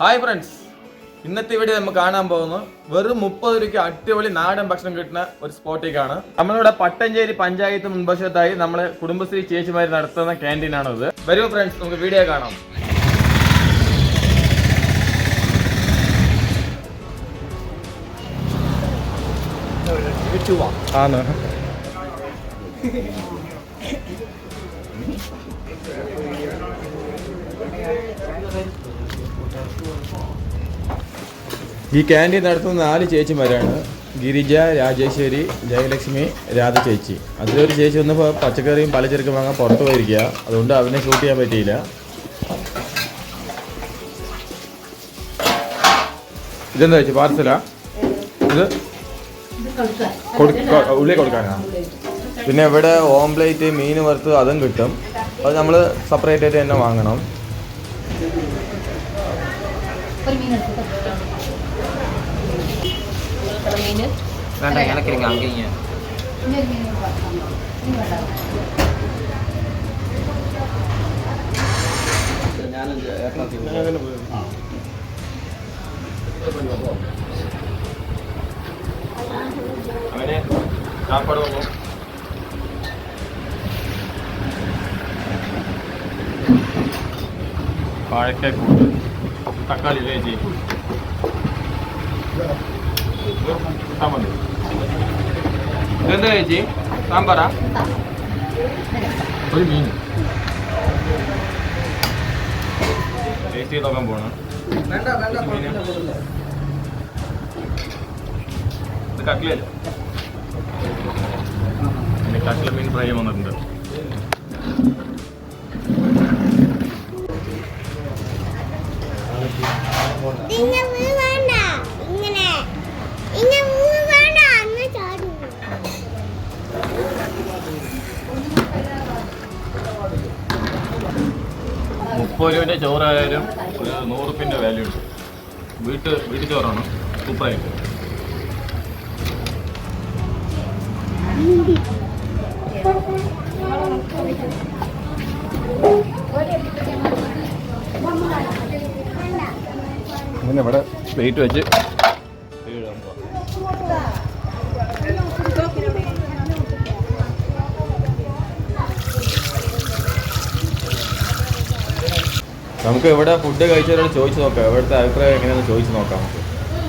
Hi friends ഇന്നത്തെ video നമുക്ക് കാണാൻ പോകുന്നത് വെറും മുപ്പത് രൂപയ്ക്ക് അടിപൊളി നാടൻ ഭക്ഷണം കിട്ടുന്ന ഒരു സ്പോട്ടിലേക്കാണ് നമ്മളിവിടെ പട്ടഞ്ചേരി പഞ്ചായത്ത് മുൻവശത്തായി നമ്മളെ കുടുംബശ്രീ ചേച്ചിമാർ നടത്തുന്ന ക്യാന്റീനാണ് ഇത് വരൂ ഫ്രണ്ട്സ് നമുക്ക് വീഡിയോ കാണാം. ആണ്. ഈ ക്യാന്റീൻ നടത്തുന്ന നാല് ചേച്ചിമാരാണ്. ഗിരിജ രാജേശ്വരി ജയലക്ഷ്മി രാധ ചേച്ചി. അതിലൊരു ചേച്ചി വന്നപ്പോൾ പച്ചക്കറിയും പലചരക്കും വാങ്ങാൻ പുറത്ത് പോയിരിക്കുക അതുകൊണ്ട് അവനെ ഷൂട്ട് ചെയ്യാൻ പറ്റിയില്ല. ഇതെന്താ ചേച്ചി? പാർസലാ? ഇത്? ഉള്ളിൽ ഉള്ളി കൊടുക്കാനാ? പിന്നെ ഇവിടെ ഓംപ്ലേറ്റ് മീൻ വറുത്ത് അതും കിട്ടും. അത് നമ്മൾ സെപ്പറേറ്റ് ആയിട്ട് തന്നെ വാങ്ങണം. ഒരു മീൻ എടുത്തിട്ട് മീൻ? വേണ്ട എനക്കിരിക്കും അങ്ങനെ അവനെ കാപ്പാട് വന്നു? വാഴക്കൂട്ട് തക്കാളി ചേച്ചി ഇട്ടാ മതി. ഇതെന്താ ചേച്ചി? സാമ്പാറാ? ഒരു മീൻ. ടേസ്റ്റ് ചെയ്ത് നോക്കാൻ പോണം ഇത് കട്ടിലല്ലേ പിന്നെ മീൻ ഫ്രൈ വന്നിട്ടുണ്ട്. മുപ്പത് രൂപന്റെ ചോറായാലും ഒരു നൂറ് റുപ്യന്റെ വാല്യൂ ഉണ്ട്. വീട്ട് വീട്ടു ചോറാണ് സൂപ്പറായിട്ട് അങ്ങനെ ഇവിടെ പ്ലേറ്റ് വെച്ച്. നമുക്ക് ഇവിടെ ഫുഡ് കഴിച്ചവരോട് ചോദിച്ചു നോക്കാം. ഇവിടുത്തെ അഭിപ്രായം എങ്ങനെയാണെന്ന് ചോദിച്ചു നോക്കാം നമുക്ക്.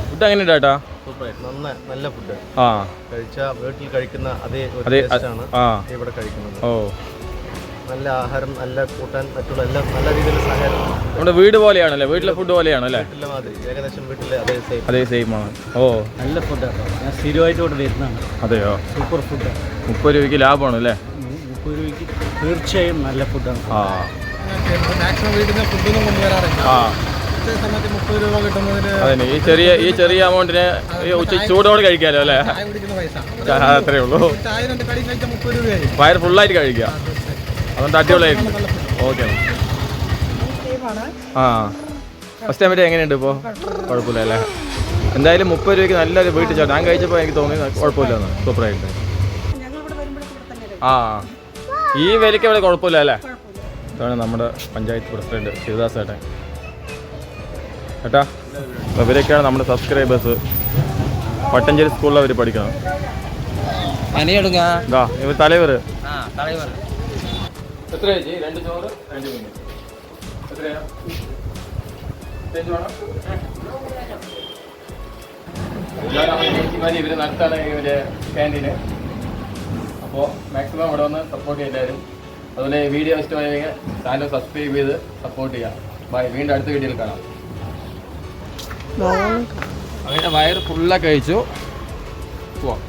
ഫുഡ് എങ്ങനെ ഡാട്ടാ നല്ല ഫുഡ് ആ. കഴിച്ച വീട്ടിൽ കഴിക്കുന്ന അതേ ഒരു ആണ് ഇവിടെ കഴിക്കുന്നത്. ഓ. നല്ല ആഹാരം നല്ല കൂട്ടാൻ പറ്റുള്ള എല്ലാം നല്ല രീതിയിൽ സഹായം നമ്മുടെ വീട് പോലെയാണല്ലേ? വീട്ടിലെ ഫുഡ് പോലെയാണല്ലേ? വീട്ടിലെ മാതിരി. ഏകദേശം വീട്ടിലെ അതേ സെയിം അതേ സെയിം ആണ്. ഓ. നല്ല ഫുഡാണ് ഞാൻ സ്ഥിരമായിട്ട് ഇവിടെ വരുന്നതാണ്. അതെയോ? സൂപ്പർ ഫുഡാണ് മുപ്പത് രൂപയ്ക്ക് ലാഭമാണ് അല്ലേ മുപ്പത് രൂപയ്ക്ക് തീർച്ചയായും നല്ല ഫുഡാണ് ആ. മാക്സിമം വീട്ടിൽ നിന്ന് ഫുഡൊന്നും കൊണ്ടുവരാറില്ല. ആ. അതന്നെ. ഈ ചെറിയ ഈ ചെറിയ അമൗണ്ടിന് ഈ ഉച്ച ചൂടോടെ കഴിക്കാലോ അല്ലേ? അത്രേ ഉള്ളൂ. വയർ ഫുള്ളായിട്ട് കഴിക്കുക. അതുകൊണ്ട് അടിപൊളിയായിരുന്നു ഓക്കെ. ആ. ഫസ്റ്റ് ടൈം എങ്ങനെയുണ്ട് ഇപ്പോൾ കുഴപ്പമില്ല അല്ലേ? എന്തായാലും മുപ്പത് രൂപയ്ക്ക് നല്ലൊരു വീട്ടിൽ ചേട്ടൻ ഞാൻ കഴിച്ചപ്പോൾ എനിക്ക് തോന്നി കുഴപ്പമില്ലെന്ന്. സൂപ്പറായിട്ട് ആ. ഈ വിലയ്ക്ക് ഇവിടെ കുഴപ്പമില്ല അല്ലേ? ഇതാണ് നമ്മുടെ പഞ്ചായത്ത് പ്രസിഡന്റ് ശിവദാസ് ചേട്ടൻ ഏട്ടാ ഇവരൊക്കെയാണ് നമ്മുടെ സബ്സ്ക്രൈബേഴ്സ് പട്ടഞ്ചേരി സ്കൂളിൽ അവർ പഠിക്കണം ഇവർ തലവർ എത്ര ചേച്ചി രണ്ട് ചോറ് രണ്ട് മീൻ. എത്രയാ? ചേച്ചിമാര് ഇവർ നടത്താണ് ഇവർ ക്യാന്റീന് അപ്പോൾ മാക്സിമം ഇവിടെ വന്ന് സപ്പോർട്ട് എല്ലാവരും. അതുപോലെ വീഡിയോ ഇഷ്ടമായെങ്കിൽ ചാനൽ സബ്സ്ക്രൈബ് ചെയ്ത് സപ്പോർട്ട് ചെയ്യാം. ബൈ. വീണ്ടും അടുത്ത വീഡിയോയിൽ കാണാം. അങ്ങനെ വയറ് ഫുള്ളൊക്കെ കഴിച്ചു. പോവാം.